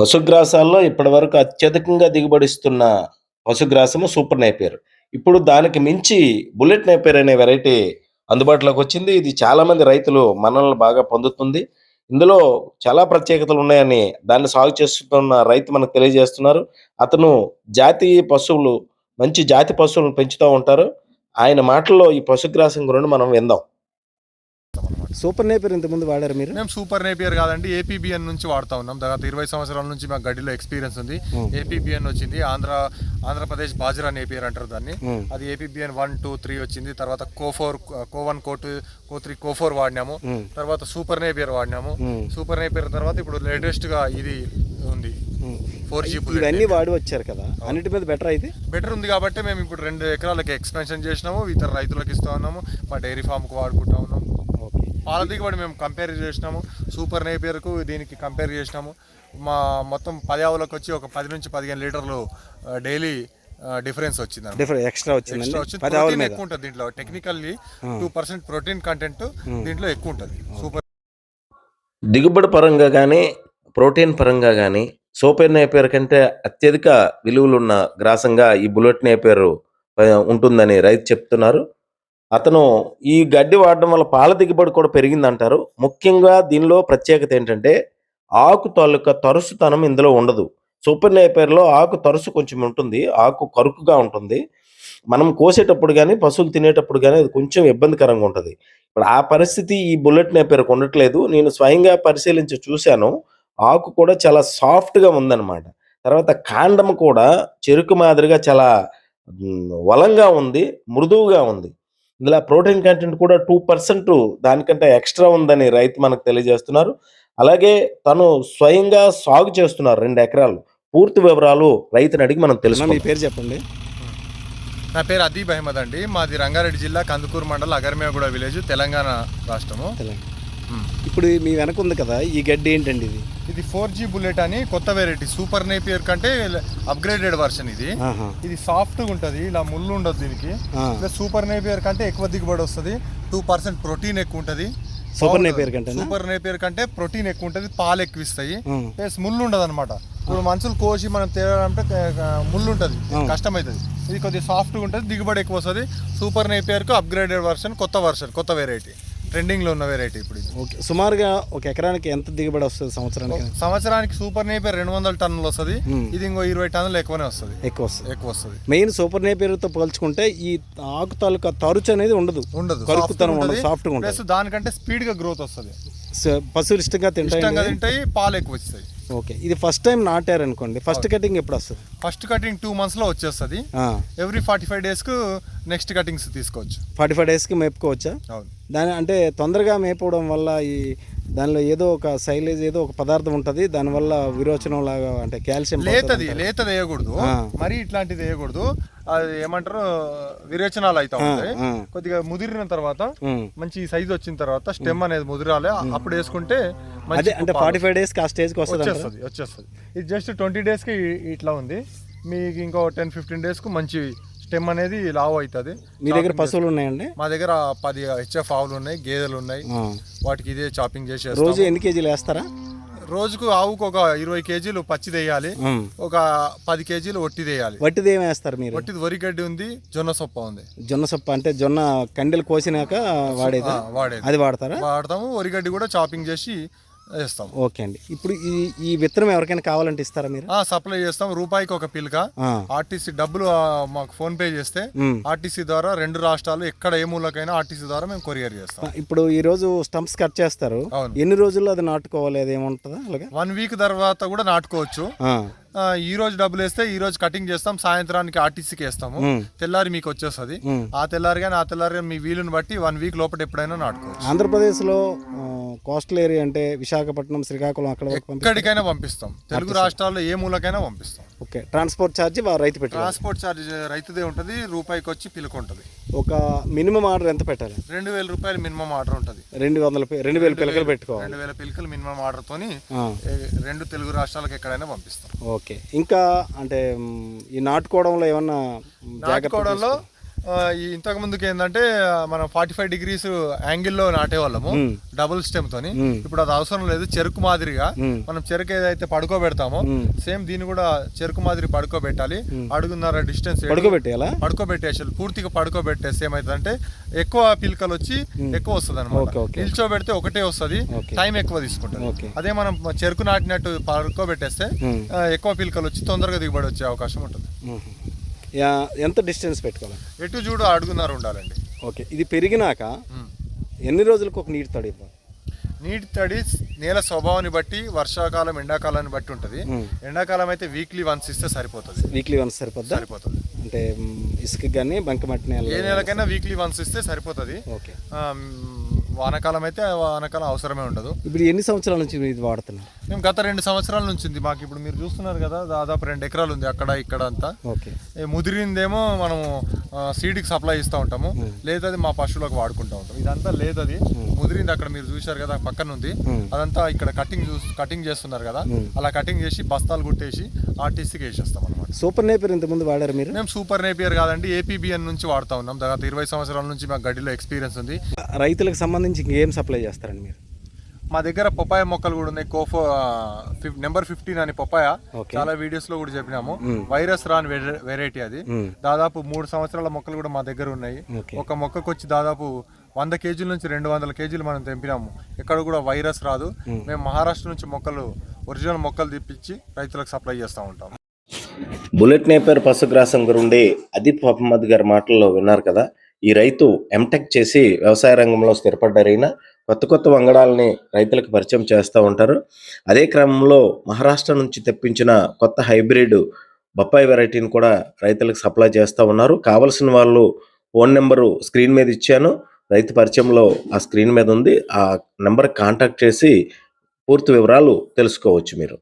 పశుగ్రాసాల్లో ఇప్పటివరకు అత్యధికంగా దిగుబడిస్తున్న పశుగ్రాసము super Napier ఇప్పుడు దానికి మించి బుల్లెట్ నైపేర్ అనే వెరైటీ అందుబాటులోకి వచ్చింది. ఇది చాలామంది రైతులు మనల్ని బాగా పొందుతుంది. ఇందులో చాలా ప్రత్యేకతలు ఉన్నాయని దాన్ని సాగు చేస్తున్న రైతు మనకు తెలియజేస్తున్నారు. అతను జాతీయ పశువులు మంచి జాతి పశువులను పెంచుతూ ఉంటారు. ఆయన మాటల్లో ఈ పశుగ్రాసం గురించి మనం విందాం. సూపర్ నేపర్ ఇంతకుముందు వాడారు మీరు? మేము సూపర్ నేపియర్ కాదండి ఏపీబిఎన్ నుంచి వాడుతా ఉన్నాం. దాదాపు ఇరవై సంవత్సరాల నుంచి మాకు గడ్డిలో ఎక్స్పీరియన్స్ ఉంది. ఏపీబిఎన్ వచ్చింది ఆంధ్ర ఆంధ్రప్రదేశ్ బాజరా నేపియర్ అంటారు దాన్ని. అది ఏపీబిఎన్ వన్ టూ త్రీ వచ్చింది. తర్వాత CO four CO one CO two CO three CO four వాడినాము. తర్వాత సూపర్ నేపియర్ వాడినాము. సూపర్ నేపియర్ తర్వాత ఇప్పుడు లేటెస్ట్గా ఇది ఉంది. ఫోర్ జీ ఇవన్నీ వాడి వచ్చారు కదా? అన్నిటి మీద బెటర్ అయితే బెటర్ ఉంది కాబట్టి మేము ఇప్పుడు రెండు ఎకరాలకి ఎక్స్పెన్షన్ చేసినాము. ఇతర రైతులకు ఇస్తా ఉన్నాము. మా డైరీ ఫామ్కి వాడుకుంటా ఉన్నాము. పాల దిగుబడి మేము కంపేర్ చేసినాము. సూపర్ నేపియర్కు దీనికి కంపేర్ చేసినాము. మా మొత్తం పది ఆవులకు వచ్చి ఒక పది నుంచి పదిహేను లీటర్లు డైలీ డిఫరెన్స్ వచ్చింది డిఫరెంట్ ఎక్స్ట్రా వచ్చింది. పది ఆవుల ఎక్కువ ఉంటుంది దీంట్లో. Technically two percent protein content దీంట్లో ఎక్కువ ఉంటుంది. సూపర్ దిగుబడి పరంగా కానీ ప్రోటీన్ పరంగా కానీ సూపర్ నేపియర్ కంటే అత్యధిక విలువలున్న గ్రాసంగా ఈ బుల్లెట్ నేపియర్ ఉంటుందని రైతు చెప్తున్నారు. అతను ఈ గడ్డి వాడడం వల్ల పాల దిగుబడి కూడా పెరిగిందంటారు. ముఖ్యంగా దీనిలో ప్రత్యేకత ఏంటంటే ఆకు తాలూకా తరుసుతనం ఇందులో ఉండదు. సూపర్ నేపర్లో ఆకు తరుసు కొంచెం ఉంటుంది. ఆకు కరుకుగా ఉంటుంది. మనం కోసేటప్పుడు కానీ పశువులు తినేటప్పుడు కానీ అది కొంచెం ఇబ్బందికరంగా ఉంటుంది. ఇప్పుడు ఆ పరిస్థితి ఈ బుల్లెట్ నేపేరుకు ఉండట్లేదు నేను స్వయంగా పరిశీలించి చూశాను. ఆకు కూడా చాలా సాఫ్ట్గా ఉందన్నమాట. తర్వాత కాండం కూడా చెరుకు మాదిరిగా చాలా వలంగా ఉంది మృదువుగా ఉంది. ఇందులో ప్రోటీన్ కంటెంట్ కూడా టూ పర్సెంట్ దానికంటే ఎక్స్ట్రా ఉందని రైతు మనకు తెలియజేస్తున్నారు. అలాగే తను స్వయంగా సాగు చేస్తున్నారు రెండు ఎకరాలు. పూర్తి వివరాలు రైతుని అడిగి మనం అన్న, మీ పేరు చెప్పండి. నా పేరు అదీబ్ అహ్మద్ అండి. మాది రంగారెడ్డి జిల్లా కందుకూరు మండలం అగర్మేగూడ విలేజ్ తెలంగాణ రాష్ట్రము. ఇప్పుడు మీ వెనక ఉంది కదా ఈ గడ్డి ఏంటండి ఇది? ఇది ఫోర్ జీ బుల్లెట్ అని కొత్త వెరైటీ సూపర్ నేపియర్ కంటే అప్గ్రేడెడ్ వర్షన్ ఇది. ఇది సాఫ్ట్గా ఉంటుంది ఇలా ముళ్ళు ఉండదు దీనికి. సూపర్ నేపియర్ కంటే ఎక్కువ దిగుబడి వస్తుంది టూ పర్సెంట్ ప్రోటీన్ ఎక్కువ ఉంటుంది. సూపర్ నేపియర్ కంటేనా? సూపర్ నేపియర్ కంటే ప్రోటీన్ ఎక్కువ ఉంటుంది పాలు ఎక్కువ ఇస్తాయి. ప్లస్ ముళ్ళు ఉండదు అనమాట ఇప్పుడు మనుషులు కోసి మనం తేవాలంటే ముళ్ళు ఉంటుంది కష్టమవుతుంది ఇది కొద్దిగా సాఫ్ట్గా ఉంటుంది దిగుబడి ఎక్కువ వస్తుంది. సూపర్ నేపియర్కు అప్గ్రేడెడ్ వర్షన్ కొత్త వర్షన్ కొత్త వెరైటీ ట్రెండింగ్లో ఉన్న వెరైటీ ఇప్పుడు ఓకే. సుమారుగా ఒక ఎకరానికి ఎంత దిగుబడి వస్తుంది సంవత్సరానికి? సంవత్సరానికి సూపర్ నేపియర్ రెండు వందల టన్నులు వస్తుంది. ఇది ఇంకో ఇరవై టన్నులు ఎక్కువనే వస్తుంది. ఎక్కువ వస్తుంది. ఎక్కువ వస్తుంది. మెయిన్ సూపర్ నేపేరుతో పోల్చుకుంటే ఈ ఆకు తాలూకా తరుచు అనేది ఉండదు. ఉండదు. కరుకుతనం ఉండదు సాఫ్ట్గా ఉండదు ప్లస్ దానికంటే స్పీడ్గా గ్రోత్ వస్తుంది. పశువులు ఇష్టంగా ఇష్టంగా తింటాయి తింటాయి పాలు ఎక్కువ వస్తాయి ఓకే. ఇది ఫస్ట్ టైం నాటారు అనుకోండి. ఫస్ట్ కటింగ్ ఎప్పుడు వస్తుంది ఫస్ట్ కటింగ్ టూ మంత్స్లో వచ్చేస్తుంది. ఎవ్రీ ఫార్టీ ఫైవ్ డేస్కు నెక్స్ట్ కటింగ్స్ తీసుకోవచ్చు. ఫార్టీ ఫైవ్ డేస్కి మేపుకోవచ్చా? అవును. దాని అంటే తొందరగా మేపవడం వల్ల ఈ దానిలో ఏదో ఒక సైలేజ్ ఏదో ఒక పదార్థం ఉంటుంది దానివల్ల విరోచనం లాగా అంటే కాల్షియం లేతది లేతది వేయకూడదు. మరి ఇట్లాంటిది వేయకూడదు. అది ఏమంటారు? విరేచనాలు అవుతా ఉంటాయి. కొద్దిగా ముదిరిన తర్వాత. మంచి సైజ్ వచ్చిన తర్వాత స్టెమ్ అనేది ముదిరాలి. అప్పుడు వేసుకుంటే అదే మంచి అంటే ఫార్టీ ఫైవ్ డేస్కి ఆ వస్తుంది వచ్చేస్తుంది వచ్చేస్తుంది. ఇది జస్ట్ ట్వంటీ డేస్కి ఇట్లా ఉంది. మీకు ఇంకో టెన్ ఫిఫ్టీన్ డేస్కు మంచి స్టెమ్ అనేది లావ్ అవుతుంది. మీ దగ్గర పశువులు ఉన్నాయండి? మా దగ్గర పది హెచ్ఎఫ్ ఆవులు ఉన్నాయి గేదెలు ఉన్నాయి. వాటికి ఇదే చాపింగ్ చేసి రోజు. ఎన్ని కేజీలు వేస్తారా? రోజుకు ఆవుకు ఒక ఇరవై కేజీలు పచ్చి వేయాలి. ఒక పది కేజీలు ఒట్టి వేయాలి వట్టిది ఏమి వేస్తారు మీరు? ఒట్టిది వరిగడ్డి ఉంది జొన్న సొప్ప ఉంది. జొన్న సొప్ప అంటే జొన్న కండెలు కోసినాక వాడేదా? వాడేది. అది వాడతారా? వాడతాము వరిగడ్డి కూడా చాపింగ్ చేసి వేస్తాము ఓకే అండి. ఇప్పుడు ఈ ఈ విత్తనం ఎవరికైనా కావాలంటే ఇస్తారా మీరు? ఆ, సప్లై చేస్తాం. రూపాయికి ఒక పిల్క. ఆ. ఆర్టీసీ డబ్బులు ఆ, మాకు ఫోన్ పే చేస్తే. ఆర్టీసీ ద్వారా రెండు రాష్ట్రాలు ఎక్కడ ఏ మూలకైనా ఆర్టీసీ ద్వారా మేము కొరియర్ చేస్తాం. ఇప్పుడు ఈ రోజు స్టంప్స్ కట్ చేస్తారు. అవును. ఎన్ని రోజుల్లో అది నాటుకోవాలి? అది ఏముంటుందా అలాగే? వన్ వీక్ తర్వాత కూడా నాటుకోవచ్చు. ఆ. ఆ, ఈ రోజు డబ్బులు వేస్తే ఈ రోజు కటింగ్ చేస్తాం. సాయంత్రానికి ఆర్టీసీకి వేస్తాము. తెల్లారి మీకు వచ్చేస్తుంది. ఆ తెల్లారి కానీ ఆ తెల్లారి గానీ మీ వీలుని బట్టి వన్ వీక్ లోపల ఎప్పుడైనా నాటుకోవచ్చు. ఆంధ్రప్రదేశ్లో కోస్టల్ ఏరియా అంటే విశాఖపట్నం శ్రీకాకుళం అక్కడ వరకు పంపి ఎక్కడికైనా పంపిస్తాం. తెలుగు రాష్ట్రాల్లో ఏ మూలకైనా పంపిస్తాం. ఓకే. ట్రాన్స్పోర్ట్ ఛార్జ్ వా- రైతు పెట్టాలి ట్రాన్స్పోర్ట్ ఛార్జ్ రైతుదే ఉంటుంది రూపాయికి వచ్చి పిలుకు ఉంటుంది ఒక మినిమం ఆర్డర్ ఎంత పెట్టాలి? రెండు వేల రూపాయలు మినిమం ఆర్డర్ ఉంటుంది. రెండు వందల పి- రెండు వేల పిలకలు పెట్టుకోవాలి. రెండు వేల పిలుకలు మినిమం ఆర్డర్తోని ఆ. ఏ- రెండు తెలుగు రాష్ట్రాలకు ఎక్కడైనా పంపిస్తాం. ఓకే. ఇంకా అంటే మ్, ఈ నాటుకోవడంలో ఏమన్నా జాగ్రత్త నాటుకోవడంలో ఆ, ఈ ఇంతకు ముందుకు ఏంటంటే మనం ఫార్టీ ఫైవ్ డిగ్రీస్ యాంగిల్లో నాటేవాళ్ళము. డబుల్ స్టెమ్ తోని. ఇప్పుడు అది అవసరం లేదు చెరుకు మాదిరిగా. మనం చెరుకు ఏదైతే పడుకోబెడతామో. సేమ్ దీన్ని కూడా చెరుకు మాదిరి పడుకోబెట్టాలి అడుగున్నర డిస్టెన్స్ పడుకోబెట్టేయాలా పడుకోబెట్టేసి పూర్తిగా పడుకోబెట్టేస్తే ఏమైతుందంటే ఎక్కువ పిలకలు వచ్చి ఎక్కువ వస్తుంది అనమాట. నిల్చోబెడితే ఒకటే వస్తుంది. టైం ఎక్కువ తీసుకుంటుంది. అదే మనం చెరుకు నాటినట్టు పడుకోబెట్టేస్తే ఎక్కువ పిలకలు వచ్చి తొందరగా దిగుబడి వచ్చే అవకాశం ఉంటుంది ఎంత డిస్టెన్స్ పెట్టుకోవాలి? ఎటు చూడు అడుగున్నర ఉండాలండి. ఓకే ఇది పెరిగినాక. ఎన్ని రోజులకు ఒక నీటి తడి ఇవ్వాలి? నీటి తడి నేల స్వభావాన్ని బట్టి వర్షాకాలం ఎండాకాలాన్ని బట్టి ఉంటుంది. ఎండాకాలం అయితే వీక్లీ వన్స్ ఇస్తే సరిపోతుంది. వీక్లీ వన్స్ సరిపోద్దా? సరిపోతుంది. అంటే ఇసుక కానీ బంకమట్టి ఏ నేల నెలకైనా వీక్లీ వన్స్ ఇస్తే సరిపోతుంది. ఓకే. వానాకాలం అయితే వానాకాలం అవసరమే ఉండదు. ఇప్పుడు ఎన్ని సంవత్సరాల నుంచి మీరు ఇది వాడుతున్నారు? మేము గత రెండు సంవత్సరాల నుంచి ఉంది. మాకు ఇప్పుడు మీరు చూస్తున్నారు కదా దాదాపు రెండు ఎకరాలు ఉంది అక్కడ ఇక్కడ అంతా. ఓకే. ముదిరిందేమో మనము సీడ్కి సప్లై ఇస్తూ ఉంటాము. లేదది మా పశువులకు వాడుకుంటూ ఉంటాం. ఇదంతా లేదది. ముదిరింది అక్కడ మీరు చూశారు కదా పక్కన ఉంది. అదంతా ఇక్కడ కటింగ్ చూ కటింగ్ చేస్తున్నారు కదా. అలా కటింగ్ చేసి బస్తాలు కుట్టేసి ఆర్టీసీకి వేసేస్తాం అనమాట సూపర్ నేపర్ ఇంతకుముందు వాడారు మీరు? మేము సూపర్ నేపియర్ కాదండి ఏపీబిఎన్ నుంచి వాడుతా ఉన్నాం. గత ఇరవై సంవత్సరాల నుంచి మాకు గడ్డిలో ఎక్స్పీరియన్స్ ఉంది. రైతులకు సంబంధించి ఇంకేం సప్లై చేస్తారండి మీరు? మా దగ్గర పపాయ మొక్కలు కూడా ఉన్నాయి. కోఫో నెంబర్ ఫిఫ్టీన్ అని పపాయ. చాలా వీడియోస్లో కూడా చెప్పినాము. వైరస్ రాని వెరైటీ అది. దాదాపు మూడు సంవత్సరాల మొక్కలు కూడా మా దగ్గర ఉన్నాయి. ఒక మొక్కకు వచ్చి దాదాపు వంద కేజీల నుంచి రెండు వందల కేజీలు మనం తెంపినాము. ఎక్కడ కూడా వైరస్ రాదు. మేము. మహారాష్ట్ర నుంచి మొక్కలు ఒరిజినల్ మొక్కలు తెప్పించి రైతులకు సప్లై చేస్తూ ఉంటాం. బుల్లెట్ నేపర్ పశుగ్రాసం గురుండి అదీప్ మహమ్మద్ గారి మాటల్లో విన్నారు కదా. ఈ రైతు ఎంటెక్ చేసి వ్యవసాయ రంగంలో స్థిరపడ్డారైనా కొత్త కొత్త వంగడాలని రైతులకు పరిచయం చేస్తూ ఉంటారు. అదే క్రమంలో మహారాష్ట్ర నుంచి తెప్పించిన కొత్త హైబ్రిడ్ బొప్పాయి వెరైటీని కూడా రైతులకు సప్లై చేస్తూ ఉన్నారు. కావలసిన వాళ్ళు ఫోన్ నెంబరు స్క్రీన్ మీద ఇచ్చాను. రైతు పరిచయంలో ఆ స్క్రీన్ మీద ఉంది. ఆ నెంబర్ కాంటాక్ట్ చేసి పూర్తి వివరాలు తెలుసుకోవచ్చు మీరు.